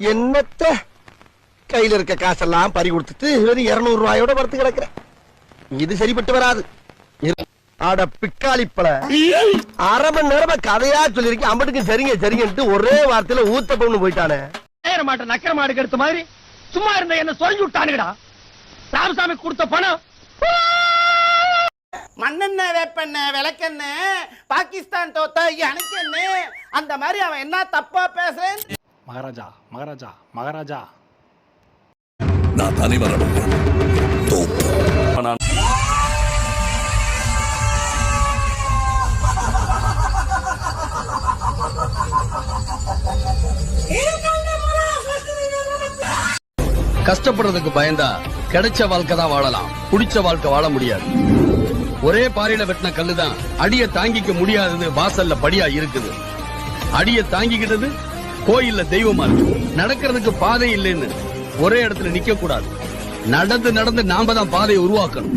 என்னத்த? கையில இருக்க காசெல்லாம் பறி கொடுத்துட்டு வெறும் இருநூறு ரூபாயோட படுத்து கிடக்குறேன். இது சரிப்பட்டு வராது. அட பிக்காளிப்பல அரை மணி நேரமா கதையா சொல்லிருக்கேன். அம்பட்டுக்கு சரிங்க சரிங்கன்ட்டு ஒரே வார்த்தையில ஊத்த பொண்ணு போயிட்டானே. நேர மாட்ட நக்கர மாடு கெடுத்த மாதிரி சும்மா இருந்த என்ன சொல்லி விட்டானுங்கடா. ராமசாமி கொடுத்த பணம். மண்ணெண்ணெய் வேப்பெண்ணெய் விளக்கெண்ணெய் பாகிஸ்தான் தோத்தா எனக்கெண்ணெய் அந்த மாதிரி அவன் என்ன தப்பா பேசுறேன் மகாராஜா மகாராஜா மகாராஜா. நான் தனி வரணும் கஷ்டப்படுறதுக்கு பயந்தா கிடைச்ச வாழ்க்கை தான் வாழலாம். பிடிச்ச வாழ்க்கை வாழ முடியாது. ஒரே பாறையில வெட்டின கல்லுதான் அடிய தாங்கிக்க முடியாதது வாசல்ல படியா இருக்குது. அடிய தாங்கிக்கிட்டது கோயில்ல தெய்வமா இருக்கு. நடக்கிறதுக்கு பாதை இல்லைன்னு ஒரே இடத்துல நிக்க கூடாது நடந்து நடந்து நாம தான் பாதையை உருவாக்கணும்.